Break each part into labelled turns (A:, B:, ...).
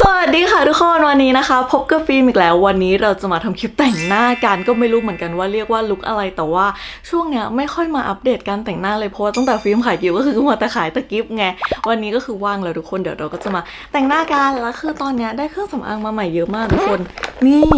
A: สวัสดีค่ะทุกคนวันนี้นะคะ พบกับฟิล์มอีกแล้ววันนี้เราจะมาทำคลิปแต่งหน้ากันก็ไม่รู้เหมือนกันว่าเรียกว่าลุคอะไรแต่ว่าช่วงเนี้ยไม่ค่อยมาอัปเดตการแต่งหน้าเลยเพราะว่าตั้งแต่ฟิล์มขายกิฟก็คือมัวแต่ขายตะกิฟไงวันนี้ก็คือว่างแล้วทุกคนเดี๋ยวเราก็จะมาแต่งหน้ากันแล้วคือตอนเนี้ยได้เครื่องสำอางมาใหม่เยอะมากทุกคน นี่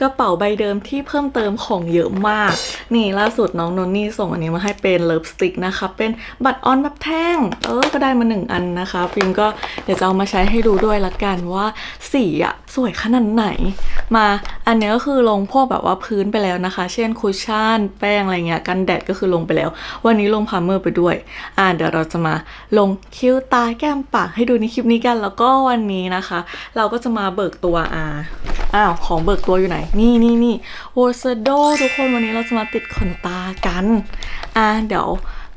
A: กระเป๋าใบเดิมที่เพิ่มเติมของเยอะมาก นี่ล่าสุดน้องนนนี่ส่งอันนี้มาให้เป็นเลิฟสติกนะคะเป็นบัตรออนแบบแท่งเออก็ได้มาหนึ่งอันนะคะ ฟิล์มก็เดี๋ยวจะเอามาใช้ให้ดูด้วยละกันว่าสีอะสวยขนาดไหน มาอันนี้ก็คือลงพวกแบบว่าพื้นไปแล้วนะคะ เช่นคุชชั่นแป้งอะไรเงี้ยกันแดดก็คือลงไปแล้ว วันนี้ลงพาเมอร์ไปด้วย อ่าเดี๋ยวเราจะมาลงคิ้วตาแก้มปากให้ดูในคลิปนี้กัน แล้วก็วันนี้นะคะ เราก็จะมาเบิกตัวอ่าอ้าวของเบิกตัวอยู่ไหน นี่นี่นี่โวซโดทุกคนวันนี้เราจะมาติดขนตากัน อ่าเดี๋ยว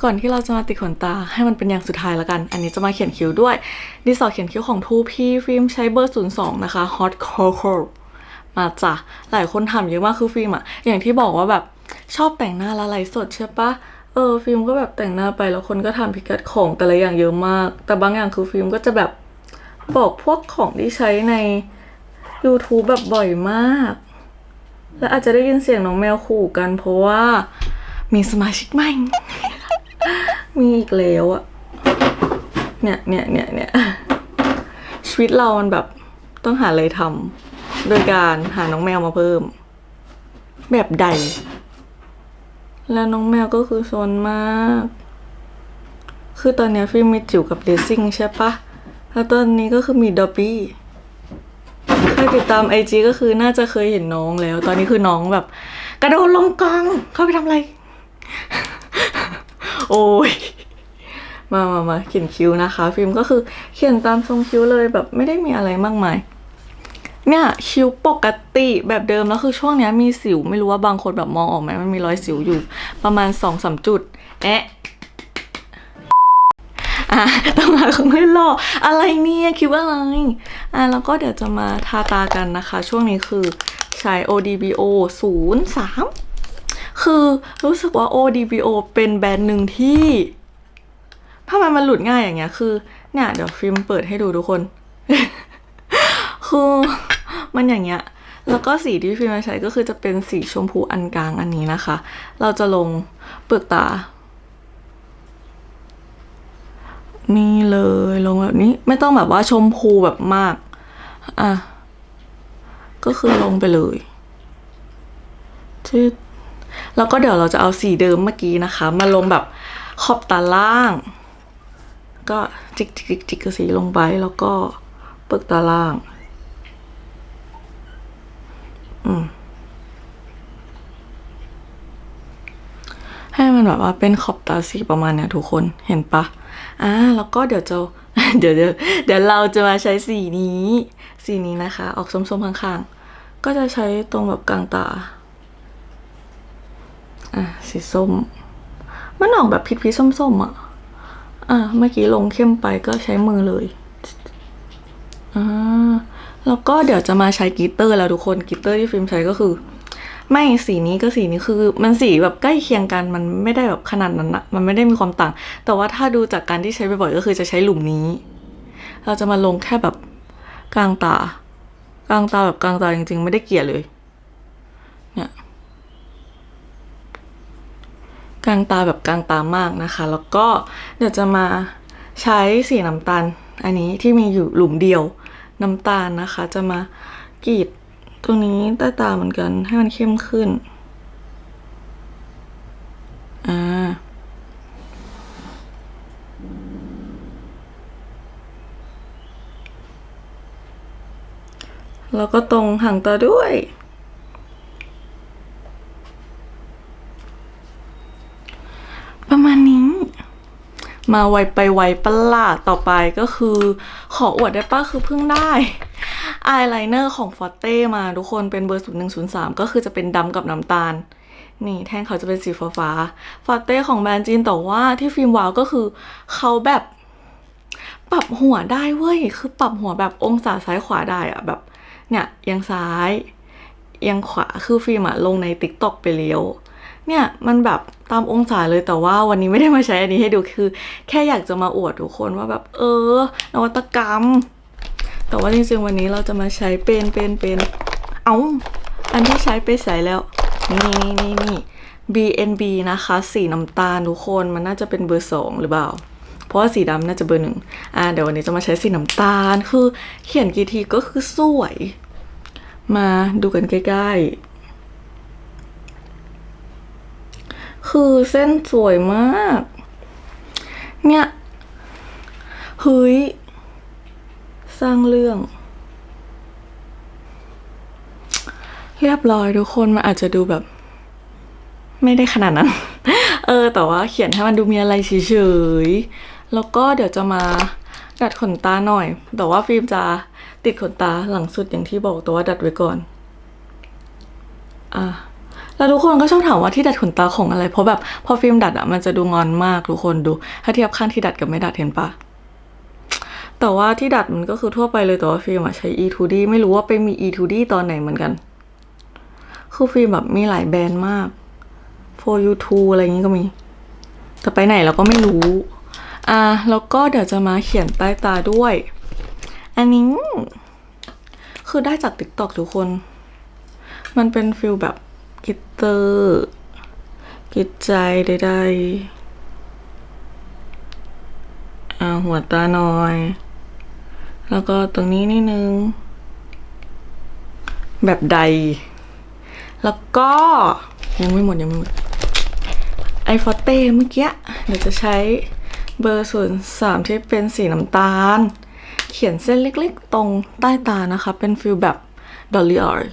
A: ก่อนที่เราจะมาติดขนตาให้มันเป็นอย่างสุดท้ายแล้วกัน อันนี้จะมาเขียนคิ้วด้วยดินสอเขียนคิ้วของ 2P ฟิล์มใช้เบอร์ 02 นะคะ Hot Cocoa มาจ้ะหลายคนถามเยอะมากคือฟิล์มอะอย่างที่บอกว่าแบบชอบแต่งหน้าละลฟ์สดใช่ปะเออฟิล์มก็แบบแต่งหน้าไปแล้วคนก็ถามพิกัดของแต่ละอย่างเยอะมาก แต่บางอย่างคือฟิล์มก็จะแบบบอกพวกของที่ใช้ใน YouTube แบบบ่อยมาก และอาจจะได้ยินเสียงน้องแมวขู่กันเพราะว่ามีสมาชิกใหม่ มีอีกแล้วอะเนี่ยเนี่ยเนี่ยเนี่ยชีวิตเรามันแบบต้องหาอะไรทำโดยการหาน้องแมวมาเพิ่ม แบบใด แล้วน้องแมวก็คือโซนมาก คือตอนนี้ฟิล์มมีจิ๋วกับเลซิ่งใช่ปะแล้วตอนนี้ก็คือมีดอบบี้ใครติดตามไอจีก็คือน่าจะเคยเห็นน้องแล้ว ตอนนี้คือน้องแบบ กระโดดลงกองเข้าไปทำอะไร โอ้ยมามามาเขียนคิ้วนะคะ ฟิล์มก็คือเขียนตามทรงคิ้วเลยแบบไม่ได้มีอะไรมากมายเนี่ยคิ้วปกติแบบเดิมแล้วคือช่วงเนี้ยมีสิวไม่รู้ว่าบางคนแบบมองออกไหมมันมีรอยสิวอยู่ ประมาณสองสามจุดแอะอะต้องหาของให้หล่ออะไรเนี่ยคิดว่าอะไรอะแล้วก็เดี๋ยวจะมาทาตากันนะคะ ช่วงนี้คือใช้ ODBO 03 คือรู้สึกว่า ODBO เป็นแบรนด์หนึ่งที่ทำไมมันหลุดง่ายอย่างเงี้ย คือเนี่ยเดี๋ยวฟิล์มเปิดให้ดูทุกคน คือมันอย่างเงี้ย แล้วก็สีที่ฟิล์มใช้ก็คือจะเป็นสีชมพูอันกลางอันนี้นะคะ เราจะลงเปลือกตา นี่เลยลงแบบนี้ไม่ต้องแบบว่าชมพูแบบมาก อะ ก็คือลงไปเลยชืด แล้วก็เดี๋ยวเราจะเอาสีเดิมเมื่อกี้นะคะ มาลงแบบขอบตาล่าง ก็จิกจิกจิกสีลงไปแล้วก็เปลือกตาล่าง อืมให้มันแบบว่าเป็นขอบตาสีประมาณเนี้ยทุกคนเห็นปะอ่าแล้วก็เดี๋ยวจะเดี๋ยวเดี๋ยวเดี๋ยวเราจะมาใช้สีนี้ สีนี้นะคะ ออกส้มๆข้างๆ ก็จะใช้ตรงแบบกลางตา อะสีส้ม มันออกแบบพิษๆส้มๆอะ อะเมื่อกี้ลงเข้มไปก็ใช้มือเลยอ่าแล้วก็เดี๋ยวจะมาใช้กลิตเตอร์แล้วทุกคนกลิตเตอร์ที่ฟิล์มใช้ก็คือ ไม่สีนี้ก็สีนี้คือมันสีแบบใกล้เคียงกันมันไม่ได้แบบขนาดนั้นอะมันไม่ได้มีความต่าง แต่ว่าถ้าดูจากการที่ใช้บ่อยๆก็คือจะใช้หลุมนี้ เราจะมาลงแค่แบบกลางตากลางตาแบบกลางตาจริงๆ ไม่ได้เกลี่ยเลย เนี่ย กลางตาแบบกลางตามากนะคะ แล้วก็เดี๋ยวจะมาใช้สีน้ำตาล อันนี้ที่มีอยู่หลุมเดียวน้ำตาลนะคะ จะมากรีดตรงนี้ใต้ตาเหมือนกันให้มันเข้มขึ้นอ่าแล้วก็ตรงหางตาด้วย ประมาณนี้ มาไวไปไวปะล่ะต่อไปก็คือ ขออวดได้ปะคือเพิ่งได้อายไลเนอร์ของฟอตเต้มาทุกคนเป็นเบอร์0103ก็คือจะเป็นดำกับน้ำตาล นี่แท่งเขาจะเป็นสีฟ้าๆฟอตเต้ของแบรนด์จีนแต่ว่าที่ฟิล์มวาวก็คือเขาแบบปรับหัวได้เว้ย คือปรับหัวแบบองศาซ้ายขวาได้อะแบบ เนี่ยเอียังซ้ายเอียังขวา คือฟิล์มอะลงในติ๊กต็อกไปแล้วเนี่ยมันแบบ ตามองศาเลยแต่ว่าวันนี้ไม่ได้มาใช้อันนี้ให้ดูคือ แค่อยากจะมาอวดทุกคนว่าแบบ เออ นวัตกรรม แต่ว่าจริงๆวันนี้เราจะมาใช้เป็นเป็นเป็นเอาอันที่ใช้ไปใส่แล้ว นี่นี่นี่นี่ BNB นะคะ สีน้ำตาลทุกคนมันน่าจะเป็นเบอร์สองหรือเปล่า เพราะว่าสีดำน่าจะเบอร์หนึ่งอ่าเดี๋ยววันนี้จะมาใช้สีน้ำตาลคือเขียนกี่ทีก็คือสวย มาดูกันใกล้ๆ คือเส้นสวยมาก เนี่ยเฮ้ย สร้างเรื่อง เรียบร้อยทุกคนมันอาจจะดูแบบ ไม่ได้ขนาดนั้น เออ แต่ว่าเขียนให้มันดูมีอะไรเฉยๆ แล้วก็เดี๋ยวจะมาดัดขนตาหน่อย แต่ว่าฟิล์มจะติดขนตาหลังสุดอย่างที่บอกแต่ว่าดัดไว้ก่อน อะ แล้วทุกคนก็ชอบถามว่าที่ดัดขนตาของอะไร เพราะแบบพอฟิล์มดัดอะมันจะดูงอนมากทุกคนดู ถ้าเทียบข้างที่ดัดกับไม่ดัดเห็นปะแต่ว่าที่ดัดมันก็คือทั่วไปเลยแต่ว่าฟิล์มอะใช้ E2D ไม่รู้ว่าไปมี E2D ตอนไหนเหมือนกัน คือฟิล์มแบบมีหลายแบรนด์มาก for you t o อะไรอย่างงี้ก็มี แต่ไปไหนเราก็ไม่รู้ อ่าแล้วก็เดี๋ยวจะมาเขียนใต้ตาด้วย อันนี้ คือได้จาก TikTok ทุกคน มันเป็นฟิลแบบ กิตเตอร์กิจใจใดๆอ่าหัวตาหน่อย แล้วก็ตรงนี้นิดนึง แบบใด แล้วก็ ยังไม่หมดยังไม่หมดไอฟอเต้เมื่อกี้เดี๋ยวจะใช้เบอร์ศูนย์สามที่เป็นสีน้ำตาล เขียนเส้นเล็กๆ ตรงใต้ตานะคะ เป็นฟิลแบบดอลลี่อร์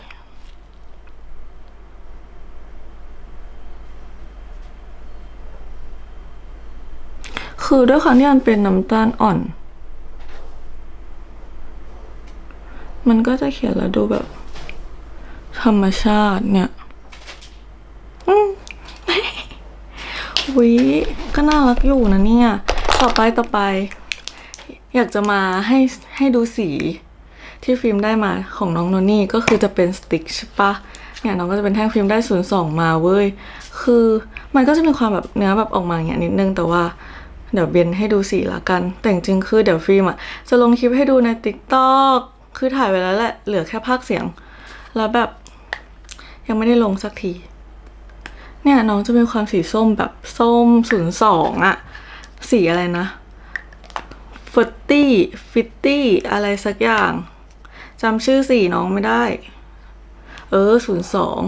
A: คือด้วยความที่มันเป็นน้ำตาลอ่อน มันก็จะเขียนแล้วดูแบบ ธรรมชาติเนี่ยอืมวิก็น่ารักอยู่นะเนี่ย ต่อไปต่อไป อยากจะมาให้ให้ดูสีที่ฟิล์มได้มาของน้องโนนี่ก็คือจะเป็นสติ๊กใช่ปะเนี่ยน้องก็จะเป็นแท่งฟิล์มได้ศูนย์สองมาเว้ย คือมันก็จะมีความแบบเนื้อแบบออกมาอย่างเงี้นิดนึงแต่ว่า เดี๋ยวเบนให้ดูสีละกัน แต่จริงคือเดี๋ยวฟิล์มอะจะลงคลิปให้ดูในติ๊กต็อกคือถ่ายไว้แล้วแหละ เหลือแค่ภาคเสียง แล้วแบบ ยังไม่ได้ลงสักที เนี่ยน้องจะมีความสีส้มแบบส้มศูนย์สองอะสีอะไรนะฟตตี้ฟิตตี้อะไรสักอย่างจำชื่อสีน้องไม่ได้ เออศูนย์สอง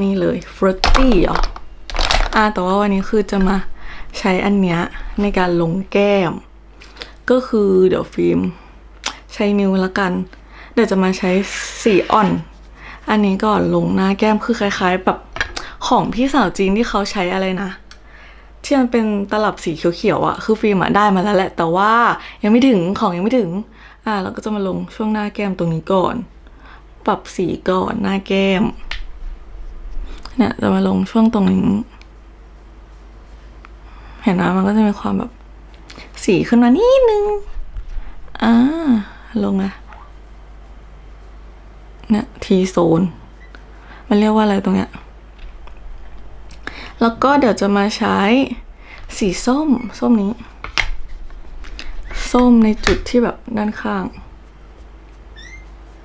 A: นี่เลยฟรตตี้อะอ่าแต่ว่าวันนี้คือจะมา ใช้อันเนี้ยในการลงแก้ม ก็คือเดี๋ยวฟิล์มใช้นิ้วละกัน เดี๋ยวจะมาใช้สีอ่อน อันนี้ก่อนลงหน้าแก้มคือคล้ายๆแบบของพี่สาวจีนที่เขาใช้อะไรนะที่มันเป็นตลับสีเขียวๆอะคือฟิล์มอะได้มาแล้วแหละ แต่ว่ายังไม่ถึงของยังไม่ถึง อ่าเราก็จะมาลงช่วงหน้าแก้มตรงนี้ก่อน ปรับสีก่อนหน้าแก้มเนี่ยจะมาลงช่วงตรงนี้ เห็นไหมมันก็จะมีความแบบสีขึ้นมานิดนึง อ่า ลงอะเนี่ยทีโซน มันเรียกว่าอะไรตรงเนี้ย แล้วก็เดี๋ยวจะมาใช้สีส้ม ส้มนี้ ส้มในจุดที่แบบด้านข้าง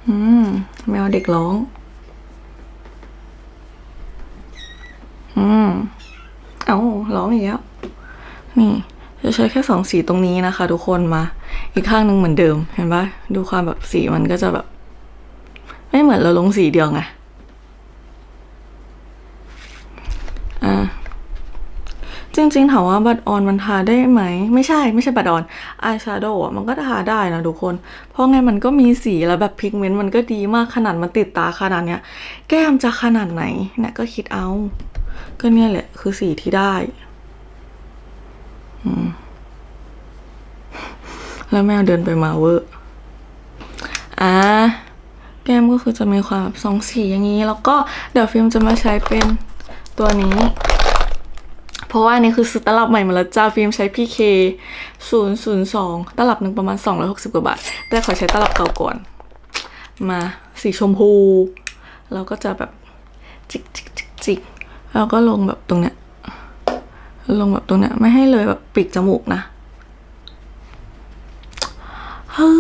A: อืมแมวเด็กร้อง อืม เอาร้องอีกแล้ว นี่จะใช้แค่สองสีตรงนี้นะคะ ทุกคนมา อีกข้างหนึ่งเหมือนเดิม เห็นปะดูความแบบสีมันก็จะแบบ ไม่เหมือนเราลงสีเดียวไงอ่าจริงๆถามว่าบัตรออนมันทาได้ไหม ไม่ใช่ไม่ใช่บัตรออนอายแชโดว์อะมันก็ทาได้นะทุกคน เพราะไงมันก็มีสีแล้วแบบพิกเมนต์มันก็ดีมากขนาดมันติดตาขนาดเนี้ย แก้มจะขนาดไหนเนี่ยก็คิดเอา ก็เนี่ยแหละคือสีที่ได้ แล้วแมวเดินไปมาเวอร์อ่าแก้มก็คือจะมีความสองสีอย่างนี้ แล้วก็เดี๋ยวฟิล์มจะมาใช้เป็นตัวนี้ เพราะว่าอันนี้คือซื้อตลับใหม่มาแล้วจ้าฟิล์มใช้ PK 0 0 2 ตลับหนึ่งประมาณ 260 กว่าบาท แต่ขอใช้ตลับเก่าก่อน มาสีชมพูแล้วก็จะแบบจิกจิกจิกจิกแล้วก็ลงแบบตรงเนี้ย ลงแบบตรงเนี้ยไม่ให้เลยแบบปิดจมูกนะ เฮ้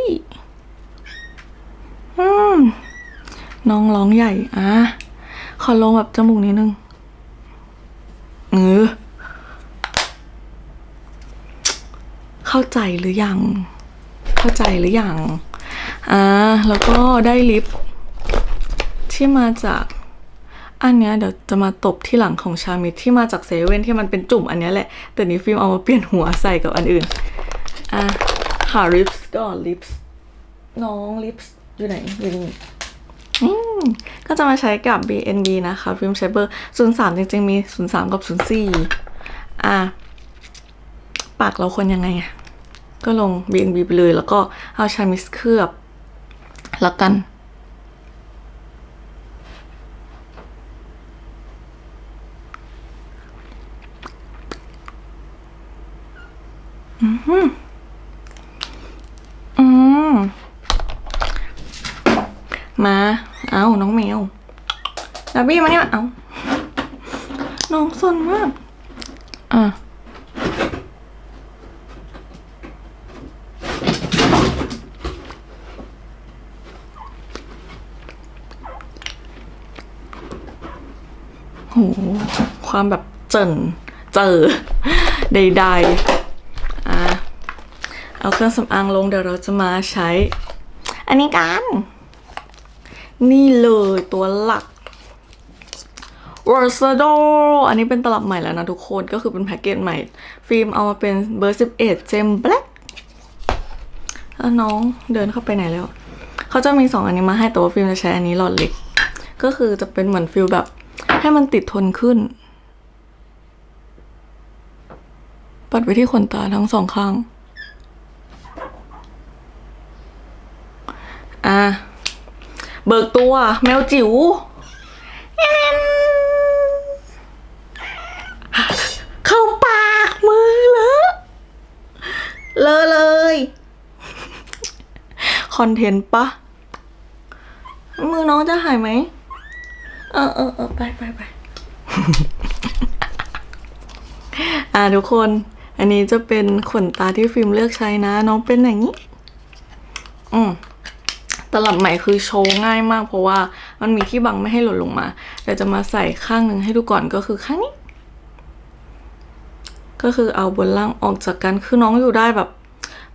A: ยน้องร้องใหญ่อะขอลงแบบจมูกนิดนึงเออเข้าใจหรือยัง เข้าใจหรือยัง อ่า แล้วก็ได้ลิฟที่มาจาก อันเนี้ยเดี๋ยวจะมาตบที่หลังของชามิดที่มาจากเซเว่นที่มันเป็นจุ่มอันเนี้ยแหละ แต่นี้ฟิล์มเอามาเปลี่ยนหัวใส่กับอันอื่น อะหาลิปส์ก่อนลิปส์น้องลิปส์อยู่ไหนอยู่นี่ก็จะมาใช้กับ BNB นะคะฟิล์มใช้เบอร์ 03 จริงๆมี 03 กับ 04 อะ ปากเราควรยังไงอะก็ลง BNB ไปเลยแล้วก็เอาชามิสเคลือบแล้วกัน อืม มา เอาน้องแมวดา บี้มาเนี่ยเอาน้องสนมากอะโหความแบบเจินเจอใดๆอะเอาเครื่องสำอางลงเดี๋ยวเราจะมาใช้ อันนี้กัน นี่เลยตัวหลัก w o r s a d o อันนี้เป็นตลับใหม่แล้วนะทุกคนก็คือเป็นแพ็กเกจใหม่ ฟิล์มเอามาเป็นเบอร์ 11 เจมแบล็กแล้วน้องเดินเข้าไปไหนแล้ว เขาจะมีสองอันนี้มาให้แต่ว่าฟิล์มจะใช้อันนี้หลอดเล็ก ก็คือจะเป็นเหมือนฟิลแบบให้มันติดทนขึ้น ปัดไปที่ขนตาทั้งสองข้าง อะ เบิกตัวแมวจิ๋วข้าปากมือเลอะเลอะเลย คอนเทนต์ปะ มือน้องจะหายไหม เออเออเออไปไปไปอ่าทุกคน อันนี้จะเป็นขนตาที่ฟิล์มเลือกใช้นะ น้องเป็นอย่างนี้ อืมตลับใหม่คือโชว์ง่ายมาก เพราะว่ามันมีที่บังไม่ให้หล่นลงมาเดี๋ยวจะมาใส่ข้างหนึ่งให้ดูก่อนก็คือข้างนี้ ก็คือเอาบนล่างออกจากกันคือน้องอยู่ได้แบบ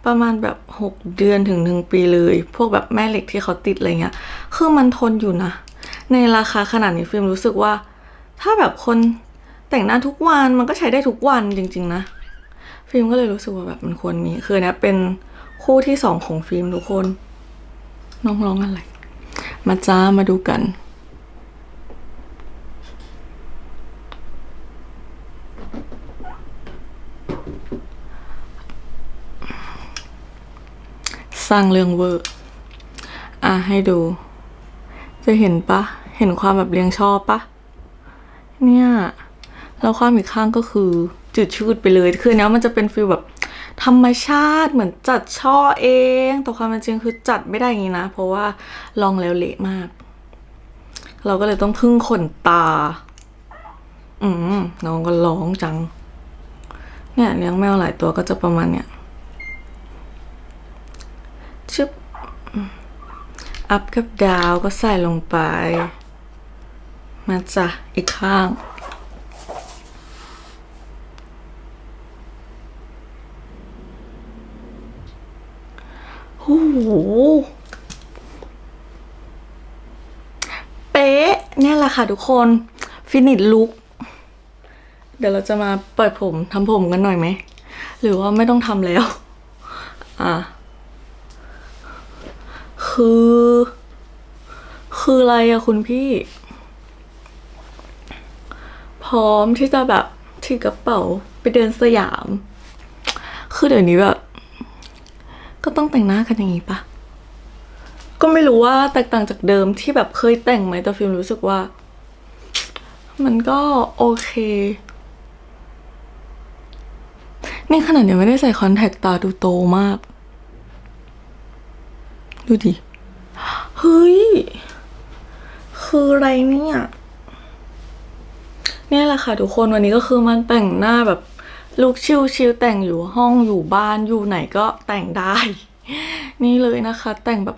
A: ประมาณแบบหกเดือนถึงหนึ่งปีเลย พวกแบบแม่เหล็กที่เขาติดอะไรเงี้ย คือมันทนอยู่นะ ในราคาขนาดนี้ฟิล์มรู้สึกว่า ถ้าแบบคนแต่งหน้าทุกวันมันก็ใช้ได้ทุกวันจริง ๆ นะ ฟิล์มก็เลยรู้สึกว่าแบบมันควรมี คือนเนี้ยเป็นคู่ที่สองของฟิล์มทุกคน น้องร้องอะไร มาจ้ามาดูกัน สร้างเรื่องเวอร์ อะให้ดู จะเห็นปะ เห็นความแบบเรียงชอบปะ เนี่ย แล้วความอีกข้างก็คือจืดชืดไปเลย คือเนี้ยมันจะเป็นฟิลแบบธรรมชาติเหมือนจัดช่อเอง แต่ความเป็นจริงคือจัดไม่ได้อย่างนี้นะ เพราะว่าลองแล้วเละมาก เราก็เลยต้องพึ่งขนตา อืมน้องก็ร้องจัง เนี่ยเลี้ยงแมวหลายตัวก็จะประมาณเนี้ย ชึบอัพกับดาวก็ใส่ลงไป มาจ้ะอีกข้างโอ้โหเป๊ะเนี่ยแหละค่ะทุกคน ฟินิชลุกเดี๋ยวเราจะมาเปล่อยผมทำผมกันหน่อยไหม หรือว่าไม่ต้องทำแล้ว อะ คือ คืออะไรอะคุณพี่ พร้อมที่จะแบบถือกระเป๋าไปเดินสยาม คือเดี๋ยวนี้แบบ ก็ต้องแต่งหน้ากันอย่างนี้ปะก็ไม่รู้ว่าแตกต่างจากเดิมที่แบบเคยแต่งไหมแต่ฟิล์มรู้สึกว่า มันก็โอเค นี่ขนาดยังไม่ได้ใส่คอนแทคตาดูโตมาก ดูดิ เฮ้ย คืออะไรเนี่ย เนี่ยแหละค่ะทุกคนวันนี้ก็คือมันแต่งหน้าแบบลุกชิลๆแต่งอยู่ห้องอยู่บ้านอยู่ไหนก็แต่งได้ นี่เลยนะคะ แต่งแบบ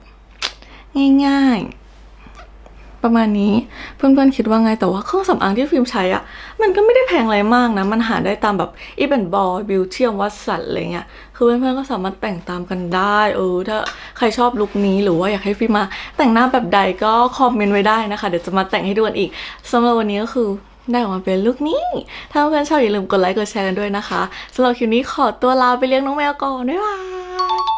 A: ง่ายๆ ประมาณนี้เพื่อนๆคิดว่าไงแต่ว่าเครื่องสำอางที่ฟิล์มใช้อะมันก็ไม่ได้แพงอะไรมากนะ มันหาได้ตามแบบอีเวนบอลบิวเทียมวัสันอะไรเงี้ยคือเพื่อนๆก็สามารถแต่งตามกันได้เออถ้าใครชอบลุคนี้หรือว่าอยากให้ฟิล์มมา แต่งหน้าแบบใดก็คอมเมนต์ไว้ได้นะคะเดี๋ยวจะมาแต่งให้ดูกันอีกสำหรับวันนี้ก็คือได้ออกมาเป็นลุคนี้ ถ้าเพื่อนๆชอบอย่าลืมกดไลค์กดแชร์กันด้วยนะคะสำหรับคลิปนี้ขอตัวลาไปเลี้ยงน้องแมวก่อน บ๊ายบาย